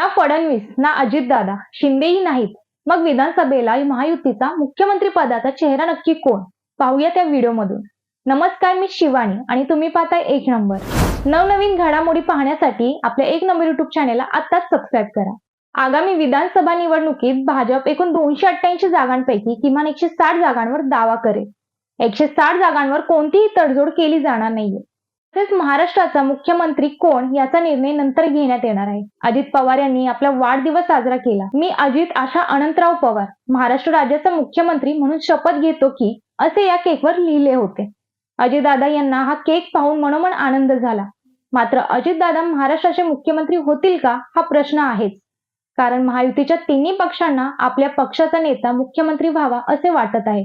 ना फडणवीस ना अजितदादा शिंदेही नाहीत. मग विधानसभेला महायुतीचा मुख्यमंत्री पदाचा चेहरा नक्की कोण? पाहूया त्या व्हिडिओमधून नमस्कार मी शिवानी आणि तुम्ही पाहताय एक नंबर. नवनवीन घडामोडी पाहण्यासाठी आपल्या एक नंबर युट्यूब चॅनेलला आत्ताच सबस्क्राईब करा. आगामी विधानसभा निवडणुकीत भाजप एकूण दोनशे अठ्ठ्याऐंशी जागांपैकी किमान एकशे साठ जागांवर दावा करेल. एकशे साठ जागांवर कोणतीही तडजोड केली जाणार नाहीये. तसेच महाराष्ट्राचा मुख्यमंत्री कोण याचा निर्णय नंतर घेण्यात येणार आहे. अजित पवार यांनी आपला वाढदिवस साजरा केला. मी अजित आशा अनंतराव पवार महाराष्ट्र राज्याचा मुख्यमंत्री म्हणून शपथ घेतो की असे या केकवर लिहिले होते. अजितदादा यांना हा केक पाहून मनोमन आनंद झाला. मात्र अजितदादा महाराष्ट्राचे मुख्यमंत्री होतील का हा प्रश्न आहेच. कारण महायुतीच्या तिन्ही पक्षांना आपल्या पक्षाचा नेता मुख्यमंत्री व्हावा असे वाटत आहे.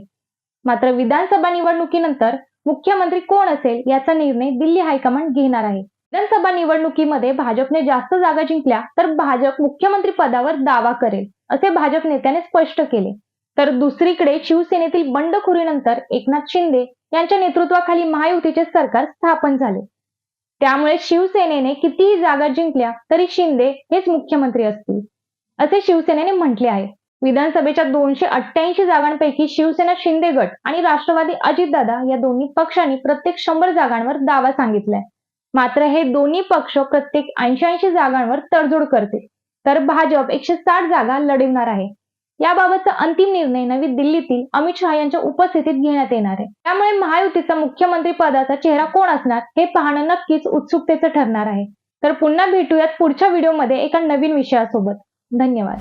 मात्र विधानसभा निवडणुकीनंतर मुख्यमंत्री कोण असेल याचा निर्णय दिल्ली हायकमांड घेणार आहे. विधानसभा निवडणुकीमध्ये भाजपने जास्त जागा जिंकल्या तर भाजप मुख्यमंत्री पदावर दावा करेल असे भाजप नेत्याने स्पष्ट केले. तर दुसरीकडे शिवसेनेतील बंडखोरीनंतर एकनाथ शिंदे यांच्या नेतृत्वाखाली महायुतीचे सरकार स्थापन झाले. त्यामुळे शिवसेनेने कितीही जागा जिंकल्या तरी शिंदे हेच मुख्यमंत्री असतील असे शिवसेनेने म्हटले आहे. विधानसभेच्या दोनशे अठ्ठ्याऐंशी जागांपैकी शिवसेना शिंदे गट आणि राष्ट्रवादी अजितदादा या दोन्ही पक्षांनी प्रत्येक शंभर जागांवर दावा सांगितलाय. मात्र हे दोन्ही पक्ष प्रत्येक ऐंशी ऐंशी जागांवर तडजोड करतील. तर भाजप एकशे साठ जागा लढवणार आहे. याबाबतचा अंतिम निर्णय नवी दिल्लीतील अमित शहा यांच्या उपस्थितीत घेण्यात येणार आहे. त्यामुळे महायुतीचा मुख्यमंत्री पदाचा चेहरा कोण असणार हे पाहणं नक्कीच उत्सुकतेचं ठरणार आहे. तर पुन्हा भेटूयात पुढच्या व्हिडिओमध्ये एका नवीन विषयासोबत. धन्यवाद.